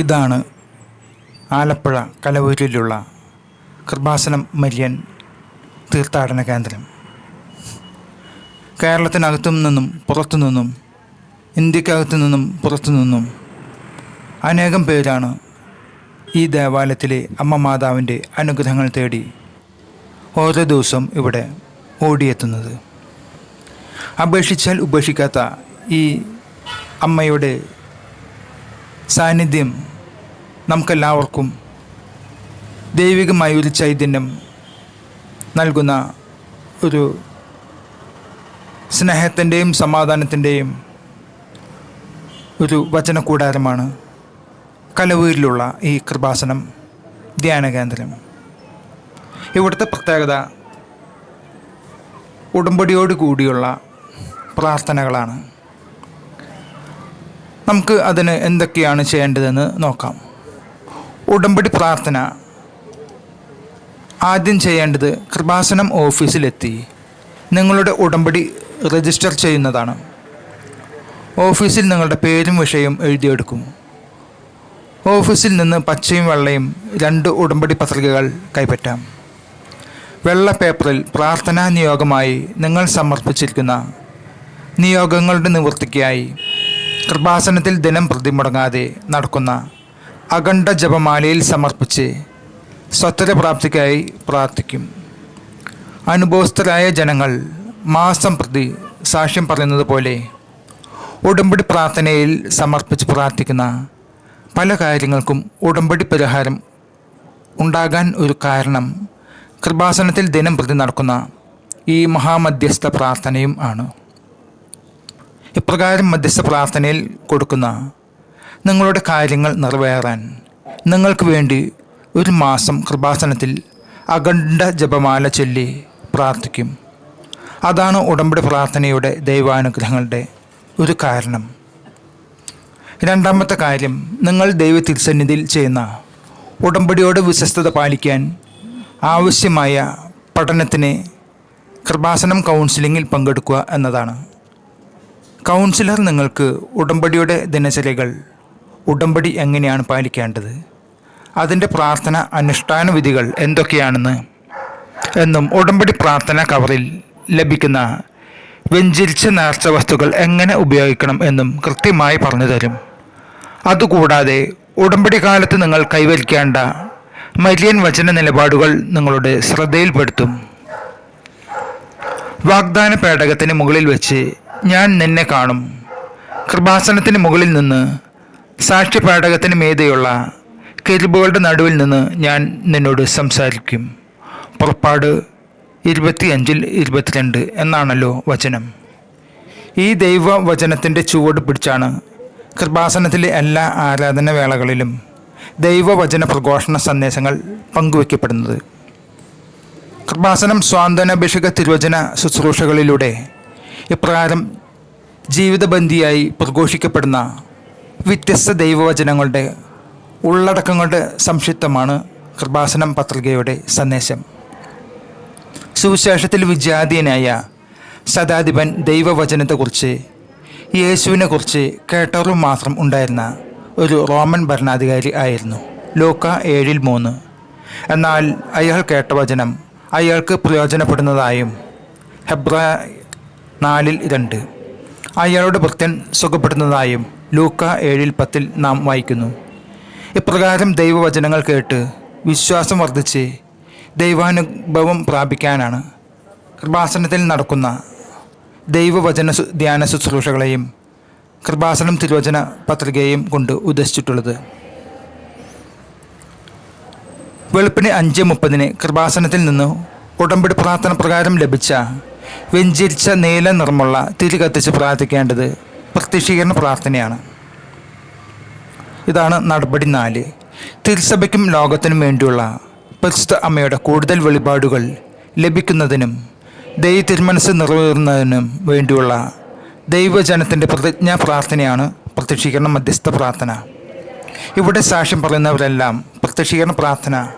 ഇതാണ് ആലപ്പുഴ കലവൂരിലുള്ള കൃപാസനം മരിയൻ തീർത്ഥാടന കേന്ദ്രം. കേരളത്തിനകത്തു നിന്നും പുറത്തു നിന്നും ഇന്ത്യക്കകത്തു നിന്നും പുറത്തു നിന്നും അനേകം പേരാണ് ഈ ദേവാലയത്തിലെ അമ്മ മാതാവിന്റെ അനുഗ്രഹങ്ങൾ തേടി ഓരോ ദിവസം ഇവിടെ ഓടിയെത്തുന്നത്. അപേക്ഷിച്ചാൽ ഉപേക്ഷിക്കാത്ത ഈ അമ്മയുടെ സാന്നിധ്യം നമുക്കെല്ലാവർക്കും ദൈവികമായ ഒരു ചൈതന്യം നൽകുന്ന ഒരു സ്നേഹത്തിന്റെയും സമാധാനത്തിന്റെയും ഒരു വചനകൂടാരമാണ് കലവൂരിലുള്ള ഈ കൃപാസനം ധ്യാന കേന്ദ്രം ഇവിടുത്തെ പ്രത്യേകത ഉടമ്പടിയോട് കൂടിയുള്ള പ്രാർത്ഥനകളാണ്. നമുക്ക് അതിന് എന്തൊക്കെയാണ് ചെയ്യേണ്ടതെന്ന് നോക്കാം. ഉടമ്പടി പ്രാർത്ഥന. ആദ്യം ചെയ്യേണ്ടത് കൃപാസനം ഓഫീസിലെത്തി. നിങ്ങളുടെ ഉടമ്പടി രജിസ്റ്റർ ചെയ്യുന്നതാണ്. ഓഫീസിൽ നിങ്ങളുടെ പേരും വിഷയവും എഴുതിയെടുക്കും. ഓഫീസിൽ നിന്ന് പച്ചയും വെള്ളയും രണ്ട് ഉടമ്പടി പത്രികകൾ കൈപ്പറ്റാം. വെള്ള പേപ്പറിൽ പ്രാർത്ഥനാ നിയോഗമായി നിങ്ങൾ സമർപ്പിച്ചിരിക്കുന്ന നിയോഗങ്ങളുടെ നിവൃത്തിക്കായി കൃപാസനത്തിൽ ദിനം പ്രതി മുടങ്ങാതെ നടക്കുന്ന അഖണ്ഡ ജപമാലയിൽ സമർപ്പിച്ച് സ്വത്തരപ്രാപ്തിക്കായി പ്രാർത്ഥിക്കും. അനുഭവസ്ഥരായ ജനങ്ങൾ മാസം പ്രതി സാക്ഷ്യം പറയുന്നത് പോലെ ഉടമ്പടി പ്രാർത്ഥനയിൽ സമർപ്പിച്ച് പ്രാർത്ഥിക്കുന്ന പല കാര്യങ്ങൾക്കും ഉടമ്പടി പരിഹാരം ഉണ്ടാകാൻ ഒരു കാരണം കൃപാസനത്തിൽ ദിനം പ്രതി നടക്കുന്ന ഈ മഹാമധ്യസ്ഥ പ്രാർത്ഥനയും ആണ്. ഇപ്രകാരം മധ്യസ്ഥ പ്രാർത്ഥനയിൽ കൊടുക്കുന്ന നിങ്ങളുടെ കാര്യങ്ങൾ നിറവേറാൻ നിങ്ങൾക്ക് വേണ്ടി ഒരു മാസം കൃപാസനത്തിൽ അഖണ്ഡ ജപമാല ചൊല്ലി പ്രാർത്ഥിക്കും. അതാണ് ഉടമ്പടി പ്രാർത്ഥനയുടെ ദൈവാനുഗ്രഹങ്ങളുടെ ഒരു കാരണം. രണ്ടാമത്തെ കാര്യം നിങ്ങൾ ദൈവ തിരുസന്നിധിയിൽ ചെയ്യുന്ന ഉടമ്പടിയോട് വിശ്വസ്തത പാലിക്കാൻ ആവശ്യമായ പഠനത്തിന് കൃപാസനം കൗൺസിലിങ്ങിൽ പങ്കെടുക്കുക എന്നതാണ്. കൗൺസിലർ നിങ്ങൾക്ക് ഉടമ്പടിയുടെ ദിനചര്യകൾ ഉടമ്പടി എങ്ങനെയാണ് പാലിക്കേണ്ടത് അതിന്റെ പ്രാർത്ഥന അനുഷ്ഠാന വിധികൾ എന്തൊക്കെയാണെന്ന് എന്നും ഉടമ്പടി പ്രാർത്ഥന കവറിൽ ലഭിക്കുന്ന വെഞ്ചിരിച്ച നേർച്ച വസ്തുക്കൾ എങ്ങനെ ഉപയോഗിക്കണം എന്നും കൃത്യമായി പറഞ്ഞു തരും. അതുകൂടാതെ ഉടമ്പടി കാലത്ത് നിങ്ങൾ കൈവരിക്കേണ്ട മരിയൻ വചന നിലപാടുകൾ നിങ്ങളുടെ ശ്രദ്ധയിൽപ്പെടുത്തും. വാഗ്ദാന പേടകത്തിന് മുകളിൽ വെച്ച് ഞാൻ നിന്നെ കാണും. കൃപാസനത്തിന് മുകളിൽ നിന്ന് സാക്ഷ്യപാഠകത്തിന് മീതെയുള്ള കെരുബുകളുടെ നടുവിൽ നിന്ന് ഞാൻ നിന്നോട് സംസാരിക്കും. പുറപ്പാട് ഇരുപത്തിയഞ്ചിൽ ഇരുപത്തിരണ്ട് എന്നാണല്ലോ വചനം. ഈ ദൈവ വചനത്തിന്റെ ചുവട് പിടിച്ചാണ് കൃപാസനത്തിലെ എല്ലാ ആരാധന വേളകളിലും ദൈവവചന പ്രഘോഷണ സന്ദേശങ്ങൾ പങ്കുവയ്ക്കപ്പെടുന്നത്. കൃപാസനം സ്വാന്തനാഭിഷേക തിരുവചന ശുശ്രൂഷകളിലൂടെ ഇപ്രകാരം ജീവിതബന്ധിയായി പ്രഘോഷിക്കപ്പെടുന്ന വ്യത്യസ്ത ദൈവവചനങ്ങളുടെ ഉള്ളടക്കങ്ങളുടെ സംക്ഷിപ്തമാണ് കൃപാസനം പത്രികയുടെ സന്ദേശം. സുവിശേഷത്തിൽ വിജാതീയനായ സദാധിപൻ ദൈവവചനത്തെക്കുറിച്ച് യേശുവിനെക്കുറിച്ച് കേട്ടറിവ് മാത്രം ഉണ്ടായിരുന്ന ഒരു റോമൻ ഭരണാധികാരി ആയിരുന്നു. ലോക്ക ഏഴിൽ മൂന്ന്. എന്നാൽ അയാൾ കേട്ട വചനം അയാൾക്ക് പ്രയോജനപ്പെടുന്നതായും ഹെബ്ര നാലിൽ രണ്ട്. അയാളുടെ ഭക്തൻ സുഖപ്പെടുന്നതായും ലൂക്ക ഏഴിൽ പത്തിൽ നാം വായിക്കുന്നു. ഇപ്രകാരം ദൈവവചനങ്ങൾ കേട്ട് വിശ്വാസം വർദ്ധിച്ച് ദൈവാനുഭവം പ്രാപിക്കാനാണ്. കൃപാസനത്തിൽ നടക്കുന്ന ദൈവവചന ധ്യാന ശുശ്രൂഷകളെയും കൃപാസനം തിരുവചന പത്രികയും കൊണ്ട് ഉദ്ദേശിച്ചിട്ടുള്ളത്. വെളുപ്പിന് അഞ്ച് മുപ്പതിന് കൃപാസനത്തിൽ നിന്ന് ഉടമ്പടി പ്രാർത്ഥന പ്രകാരം ലഭിച്ച വെഞ്ചരിച്ച നീല നിറമുള്ള തിരി കത്തിച്ച് പ്രാർത്ഥിക്കേണ്ടത് പ്രത്യക്ഷീകരണ പ്രാർത്ഥനയാണ്. ഇതാണ് നടപടി നാല്. തിരുസഭയ്ക്കും ലോകത്തിനും വേണ്ടിയുള്ള പരിശുദ്ധ അമ്മയുടെ കൂടുതൽ വെളിപാടുകൾ ലഭിക്കുന്നതിനും ദൈവ തിരുമനസ് നിറവേറുന്നതിനും വേണ്ടിയുള്ള ദൈവജനത്തിന്റെ പ്രതിജ്ഞാ പ്രാർത്ഥനയാണ് പ്രത്യക്ഷീകരണ മധ്യസ്ഥ പ്രാർത്ഥന. ഇവിടെ സാക്ഷ്യം പറയുന്നവരെല്ലാം പ്രത്യക്ഷീകരണ പ്രാർത്ഥന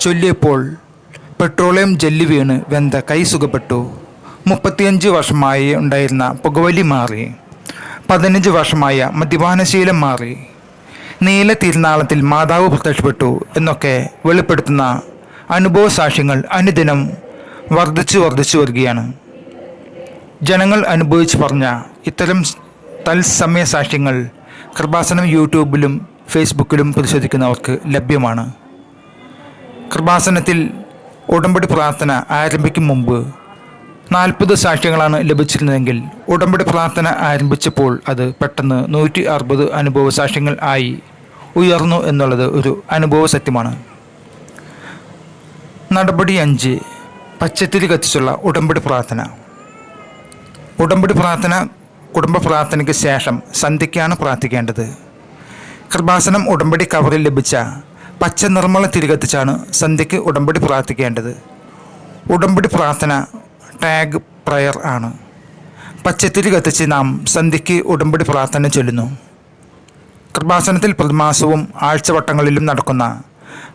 ചൊല്ലിയപ്പോൾ പെട്രോളിയം ജെല്ലി വീണ് വെന്ത കൈ സുഖപ്പെട്ടു. മുപ്പത്തിയഞ്ച് വർഷമായി ഉണ്ടായിരുന്ന പുകവലി മാറി. പതിനഞ്ച് വർഷമായ മദ്യപാനശീലം മാറി. നീല തിരുനാളത്തിൽ മാതാവ് പ്രത്യക്ഷപ്പെട്ടു എന്നൊക്കെ വെളിപ്പെടുത്തുന്ന അനുഭവ സാക്ഷ്യങ്ങൾ അനുദിനം വർദ്ധിച്ചു വർദ്ധിച്ചു വരികയാണ്. ജനങ്ങൾ അനുഭവിച്ചു പറഞ്ഞ ഇത്തരം തത്സമയ സാക്ഷ്യങ്ങൾ കൃപാസനം യൂട്യൂബിലും ഫേസ്ബുക്കിലും പരിശോധിക്കുന്നവർക്ക് ലഭ്യമാണ്. കൃപാസനത്തിൽ ഉടമ്പടി പ്രാർത്ഥന ആരംഭിക്കും മുമ്പ് നാൽപ്പത് സാക്ഷ്യങ്ങളാണ് ലഭിച്ചിരുന്നതെങ്കിൽ ഉടമ്പടി പ്രാർത്ഥന ആരംഭിച്ചപ്പോൾ അത് പെട്ടെന്ന് നൂറ്റി അറുപത് അനുഭവ സാക്ഷ്യങ്ങൾ ആയി ഉയർന്നു എന്നുള്ളത് ഒരു അനുഭവ സത്യമാണ്. നടപടി അഞ്ച് പച്ചത്തിരി കത്തിച്ചുള്ള ഉടമ്പടി പ്രാർത്ഥന. ഉടമ്പടി പ്രാർത്ഥന കുടുംബ പ്രാർത്ഥനയ്ക്ക് ശേഷം സന്ധ്യയ്ക്കാണ് പ്രാർത്ഥിക്കേണ്ടത്. കൃപാസനം ഉടമ്പടി കവറിൽ ലഭിച്ച പച്ച നിർമ്മല തിരികത്തിച്ചാണ് സന്ധ്യയ്ക്ക് ഉടമ്പടി പ്രാർത്ഥിക്കേണ്ടത്. ഉടമ്പടി പ്രാർത്ഥന ടാഗ് പ്രയർ ആണ്. പച്ചത്തിരി കത്തിച്ച് നാം സന്ധ്യയ്ക്ക് ഉടമ്പടി പ്രാർത്ഥന ചൊല്ലുന്നു. കൃപാസനത്തിൽ പ്രതിമാസവും ആഴ്ചവട്ടങ്ങളിലും നടക്കുന്ന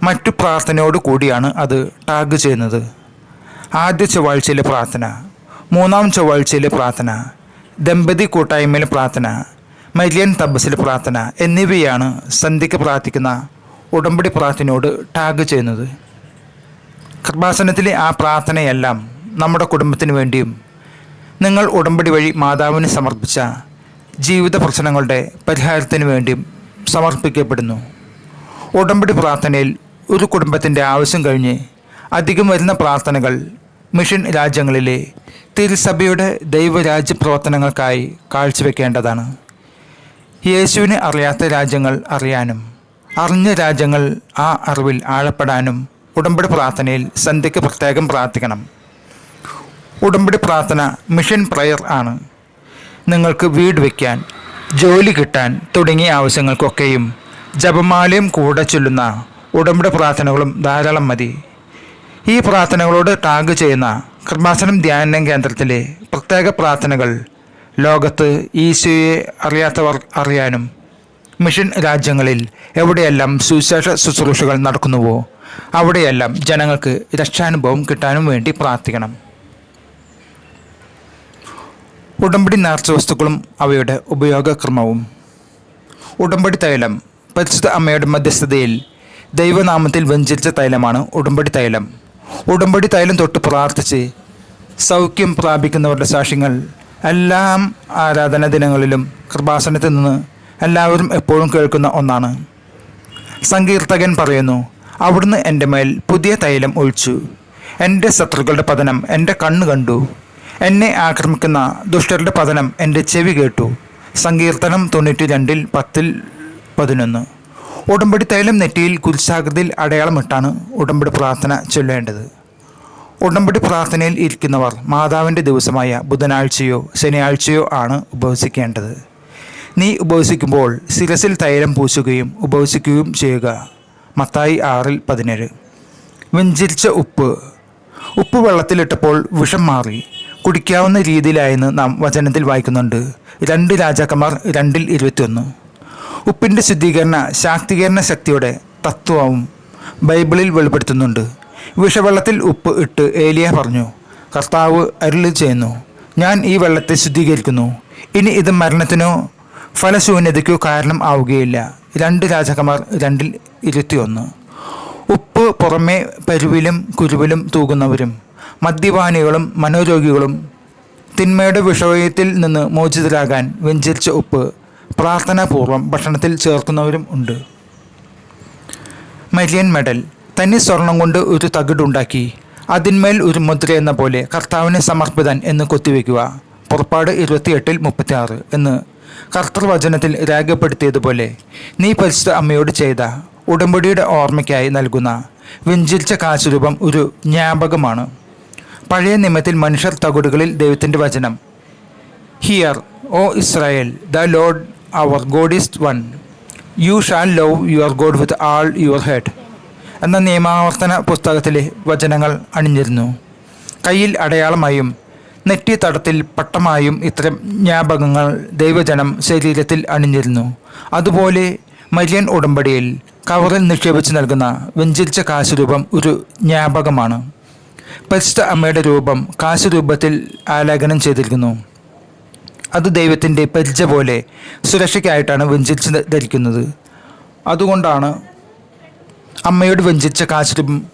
മറ്റു പ്രാർത്ഥനയോട് കൂടിയാണ് അത് ടാഗ് ചെയ്യുന്നത്. ആദ്യ ചൊവ്വാഴ്ചയിലെ പ്രാർത്ഥന മൂന്നാം ചൊവ്വാഴ്ചയിലെ പ്രാർത്ഥന ദമ്പതി കൂട്ടായ്മയിലെ പ്രാർത്ഥന മരിയൻ തബസിലെ പ്രാർത്ഥന എന്നിവയാണ് സന്ധ്യയ്ക്ക് പ്രാർത്ഥിക്കുന്ന ഉടമ്പടി പ്രാർത്ഥനയോട് ടാഗ് ചെയ്യുന്നത്. കൃപാസനത്തിലെ ആ പ്രാർത്ഥനയെല്ലാം നമ്മുടെ കുടുംബത്തിന് വേണ്ടിയും നിങ്ങൾ ഉടമ്പടി വഴി മാതാവിന് സമർപ്പിച്ച ജീവിത പ്രശ്നങ്ങളുടെ പരിഹാരത്തിന് വേണ്ടിയും സമർപ്പിക്കപ്പെടുന്നു. ഉടമ്പടി പ്രാർത്ഥനയിൽ ഒരു കുടുംബത്തിന്റെ ആവശ്യം കഴിഞ്ഞ് അധികം വരുന്ന പ്രാർത്ഥനകൾ മിഷൻ രാജ്യങ്ങളിലെ തിരുസഭയുടെ ദൈവരാജ്യ പ്രവർത്തനങ്ങൾക്കായി കാഴ്ചവെക്കേണ്ടതാണ്. യേശുവിനെ അറിയാത്ത രാജ്യങ്ങൾ അറിയാനും അറിഞ്ഞ രാജ്യങ്ങൾ ആ അറിവിൽ ആഴപ്പെടാനും ഉടമ്പടി പ്രാർത്ഥനയിൽ സന്ധ്യയ്ക്ക് പ്രത്യേകം പ്രാർത്ഥിക്കണം. ഉടമ്പടി പ്രാർത്ഥന മിഷൻ പ്രയർ ആണ്. നിങ്ങൾക്ക് വീട് വയ്ക്കാൻ ജോലി കിട്ടാൻ തുടങ്ങിയ ആവശ്യങ്ങൾക്കൊക്കെയും ജപമാലയും കൂടെ ചൊല്ലുന്ന ഉടമ്പടി പ്രാർത്ഥനകളും ധാരാളം മതി. ഈ പ്രാർത്ഥനകളോട് ടാഗ് ചെയ്യുന്ന കൃപാസനം ധ്യാന കേന്ദ്രത്തിലെ പ്രത്യേക പ്രാർത്ഥനകൾ ലോകത്ത് ഈശോയെ അറിയാത്തവർ അറിയാനും മിഷൻ രാജ്യങ്ങളിൽ എവിടെയെല്ലാം സുവിശേഷ ശുശ്രൂഷകൾ നടക്കുന്നുവോ അവിടെയെല്ലാം ജനങ്ങൾക്ക് രക്ഷാനുഭവം കിട്ടാനും വേണ്ടി പ്രാർത്ഥിക്കണം. ഉടമ്പടി നേർച്ച വസ്തുക്കളും അവയുടെ ഉപയോഗക്രമവും. ഉടമ്പടി തൈലം പരിശുദ്ധ അമ്മയുടെ മധ്യസ്ഥതയിൽ ദൈവനാമത്തിൽ വഞ്ചരിച്ച തൈലമാണ് ഉടമ്പടി തൈലം. ഉടമ്പടി തൈലം തൊട്ട് പ്രാർത്ഥിച്ച് സൗഖ്യം പ്രാപിക്കുന്നവരുടെ സാക്ഷ്യങ്ങൾ എല്ലാം ആരാധന ദിനങ്ങളിലും കൃപാസനത്തിൽ നിന്ന് എല്ലാവരും എപ്പോഴും കേൾക്കുന്ന ഒന്നാണ്. സങ്കീർത്തകൻ പറയുന്നു അവിടുന്ന് എന്റെ മേൽ പുതിയ തൈലം ഒഴിച്ചു. എന്റെ ശത്രുക്കളുടെ പതനം എന്റെ കണ്ണ് കണ്ടു. എന്നെ ആക്രമിക്കുന്ന ദുഷ്ടരുടെ പതനം എന്റെ ചെവി കേട്ടു. സങ്കീർത്തനം തൊണ്ണൂറ്റി രണ്ടിൽ പത്തിൽ പതിനൊന്ന്. ഉടമ്പടി തൈലം നെറ്റിയിൽ കുരിശാകൃതിയിൽ അടയാളമിട്ടാണ് ഉടമ്പടി പ്രാർത്ഥന ചൊല്ലേണ്ടത്. ഉടമ്പടി പ്രാർത്ഥനയിൽ ഇരിക്കുന്നവർ മാതാവിന്റെ ദിവസമായ ബുധനാഴ്ചയോ ശനിയാഴ്ചയോ ആണ് ഉപവസിക്കേണ്ടത്. നീ ഉപവസിക്കുമ്പോൾ ശിരസിൽ തൈലം പൂശുകയും ഉപവസിക്കുകയും ചെയ്യുക. മത്തായി ആറിൽ പതിനേഴ്. വെഞ്ചിരിച്ച ഉപ്പ്. ഉപ്പ് വെള്ളത്തിലിട്ടപ്പോൾ വിഷം മാറി. കുടിക്കാവുന്ന രീതിയിലായെന്ന് നാം വചനത്തിൽ വായിക്കുന്നുണ്ട്. രണ്ട് രാജാക്കന്മാർ രണ്ടിൽ ഇരുപത്തിയൊന്ന്. ഉപ്പിന്റെ ശുദ്ധീകരണ ശാക്തീകരണ ശക്തിയുടെ തത്വവും ബൈബിളിൽ വെളിപ്പെടുത്തുന്നുണ്ട്. വിഷവെള്ളത്തിൽ ഉപ്പ് ഇട്ട് ഏലിയ പറഞ്ഞു കർത്താവ് അരുളി ചെയ്യുന്നു ഞാൻ ഈ വെള്ളത്തെ ശുദ്ധീകരിക്കുന്നു. ഇനി ഇത് മരണത്തിനോ ഫലശൂന്യതയ്ക്കോ കാരണം ആവുകയില്ല. രണ്ട് രാജാക്കന്മാർ രണ്ടിൽ ഇരുപത്തിയൊന്ന്. ഉപ്പ് പുറമേ പരുവിലും കുരുവിലും തൂകുന്നവരും മദ്യപാനികളും മനോരോഗികളും തിന്മയുടെ വിഷയത്തിൽ നിന്ന് മോചിതരാകാൻ വെഞ്ചരിച്ച ഉപ്പ് പ്രാർത്ഥനാപൂർവം ഭക്ഷണത്തിൽ ചേർക്കുന്നവരും ഉണ്ട്. Marian medal. തനി സ്വർണം കൊണ്ട് ഒരു തകിടുണ്ടാക്കി അതിന്മേൽ ഒരു മുദ്ര എന്ന പോലെ കർത്താവിനെ സമർപ്പിതൻ എന്ന് കൊത്തിവെക്കുക പുറപ്പാട് ഇരുപത്തിയെട്ടിൽ മുപ്പത്തിയാറ് എന്ന് കർത്തൃവചനത്തിൽ രേഖപ്പെടുത്തിയതുപോലെ നീ പരിശുദ്ധ അമ്മയോട് ചെയ്ത ഉടമ്പടിയുടെ ഓർമ്മയ്ക്കായി നൽകുന്ന വെഞ്ചിരിച്ച കാശുരൂപം ഒരു ജ്ഞാപകമാണ്. പഴയ നിയമത്തിൽ മനുഷ്യർ തകുടുകളിൽ ദൈവത്തിന്റെ വചനം. Hear O Israel the Lord our God is one you shall love your God with all your heart എന്ന നിയമാവർത്തന പുസ്തകത്തിലെ വചനങ്ങൾ അണിഞ്ഞിരുന്നു. കയ്യിൽ അടയാളമായും നെറ്റി തടത്തിൽ പട്ടമായും ഇത്തരം ജ്ഞാപകങ്ങൾ ദൈവജനം ശരീരത്തിൽ അണിഞ്ഞിരുന്നു. അതുപോലെ മരിയൻ ഉടമ്പടിയിൽ കവറിൽ നിക്ഷേപിച്ച് നൽകുന്ന വെഞ്ചിരിച്ച കാശുരൂപം ഒരു ജ്ഞാപകമാണ്. പരിശുദ്ധ അമ്മയുടെ രൂപം കാശുരൂപത്തിൽ ആലേഖനം ചെയ്തിരിക്കുന്നു. അത് ദൈവത്തിന്റെ പരിച പോലെ സുരക്ഷയ്ക്കായിട്ടാണ് വെഞ്ചിച്ച് ധരിക്കുന്നത്. അതുകൊണ്ടാണ് അമ്മയോട് വെഞ്ചിച്ച കാശുരൂപം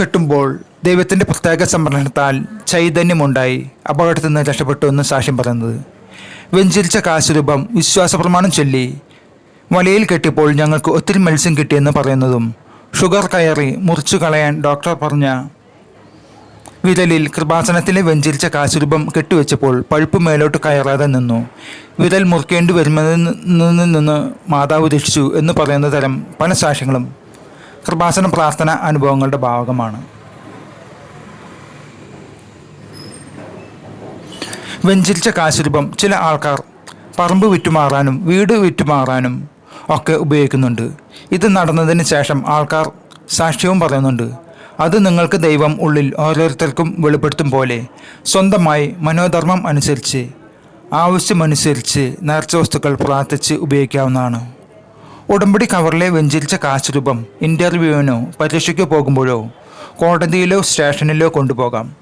കെട്ടുമ്പോൾ ദൈവത്തിന്റെ പ്രത്യേക സംരക്ഷണത്താൽ ചൈതന്യമുണ്ടായി. അപകടത്തിൽ നിന്ന് രക്ഷപ്പെട്ടു എന്ന് സാക്ഷ്യം പറയുന്നത്. വെഞ്ചരിച്ച കാശുരൂപം വിശ്വാസപ്രമാണം ചൊല്ലി വലയിൽ കെട്ടിയപ്പോൾ ഞങ്ങൾക്ക് ഒത്തിരി മത്സ്യം കിട്ടിയെന്ന് പറയുന്നതും ഷുഗർ കയറി മുറിച്ചു കളയാൻ ഡോക്ടർ പറഞ്ഞ വിരലിൽ കൃപാസനത്തിലെ വെഞ്ചരിച്ച കാശുരൂപം കെട്ടിവെച്ചപ്പോൾ പഴുപ്പ് മേലോട്ട് കയറാതെ നിന്നു. വിരൽ മുറിക്കേണ്ടി വരുമെന്ന് നിന്ന് മാതാവ് രക്ഷിച്ചു എന്ന് പറയുന്ന തരം പല സാക്ഷ്യങ്ങളും കൃപാസന പ്രാർത്ഥന അനുഭവങ്ങളുടെ ഭാഗമാണ്. വെഞ്ചരിച്ച കാശുരൂപം ചില ആൾക്കാർ പറമ്പ് വിറ്റുമാറാനും വീട് വിറ്റുമാറാനും ഒക്കെ ഉപയോഗിക്കുന്നുണ്ട്. ഇത് നടന്നതിന് ശേഷം ആൾക്കാർ സാക്ഷ്യവും പറയുന്നുണ്ട്. അത് നിങ്ങൾക്ക് ദൈവം ഉള്ളിൽ ഓരോരുത്തർക്കും വെളിപ്പെടുത്തും പോലെ സ്വന്തമായി മനോധർമ്മം അനുസരിച്ച് ആവശ്യമനുസരിച്ച് നേർച്ച വസ്തുക്കൾ പ്രാർത്ഥിച്ച് ഉപയോഗിക്കാവുന്നതാണ്. ഉടമ്പടി കവറിലെ വെഞ്ചരിച്ച കാശുരൂപം ഇന്റർവ്യൂവിനോ പരീക്ഷയ്ക്കോ പോകുമ്പോഴോ കോടതിയിലോ സ്റ്റേഷനിലോ കൊണ്ടുപോകാം.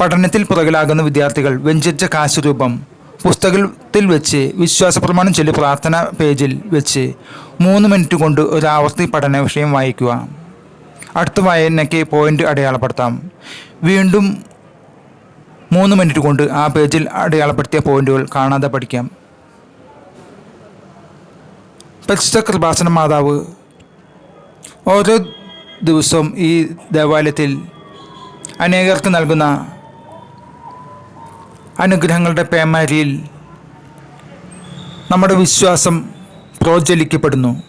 പഠനത്തിൽ പുറകിലാകുന്ന വിദ്യാർത്ഥികൾ വെഞ്ചരിച്ച കാശുരൂപം പുസ്തകത്തിൽ വെച്ച് വിശ്വാസപ്രമാണം ചൊല്ലി പ്രാർത്ഥന പേജിൽ വെച്ച് മൂന്ന് മിനിറ്റ് കൊണ്ട് ഒരു ആവർത്തി പഠന വിഷയം വായിക്കുക. അടുത്ത വായനയ്ക്ക് പോയിന്റ് അടയാളപ്പെടുത്താം. വീണ്ടും മൂന്ന് മിനിറ്റ് കൊണ്ട് ആ പേജിൽ അടയാളപ്പെടുത്തിയ പോയിന്റുകൾ കാണാതെ പഠിക്കാം. പരിശുദ്ധ കൃപാസന മാതാവ് ഓരോ ദിവസവും ഈ ദേവാലയത്തിൽ അനേകർക്ക് നൽകുന്ന അനുഗ്രഹങ്ങളുടെ പേമാരിയിൽ നമ്മുടെ വിശ്വാസം പ്രോജ്വലിക്കപ്പെടുന്നു.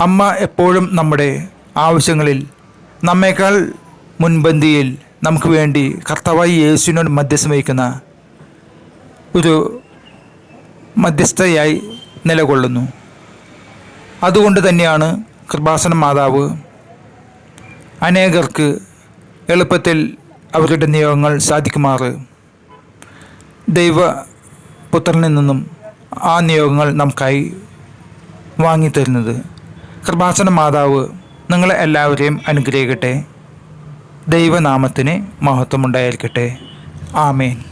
അമ്മ എപ്പോഴും നമ്മുടെ ആവശ്യങ്ങളിൽ നമ്മേക്കാൾ മുൻപന്തിയിൽ നമുക്ക് വേണ്ടി കർത്താവായി യേശുവിനോട് മധ്യസ്ഥം വഹിക്കുന്ന ഒരു മധ്യസ്ഥയായി നിലകൊള്ളുന്നു. അതുകൊണ്ട് തന്നെയാണ് കൃപാസന മാതാവ് അനേകർക്ക് എളുപ്പത്തിൽ അവരുടെ നിയോഗങ്ങൾ സാധിക്കുമാറ്. ദൈവപുത്രനിൽ നിന്നും ആ നിയോഗങ്ങൾ നമുക്കായി വാങ്ങിത്തരുന്നത്. കൃപാസന മാതാവ് നിങ്ങളെ എല്ലാവരെയും അനുഗ്രഹിക്കട്ടെ. ദൈവനാമത്തിന് മഹത്വമുണ്ടായിരിക്കട്ടെ. ആമേൻ.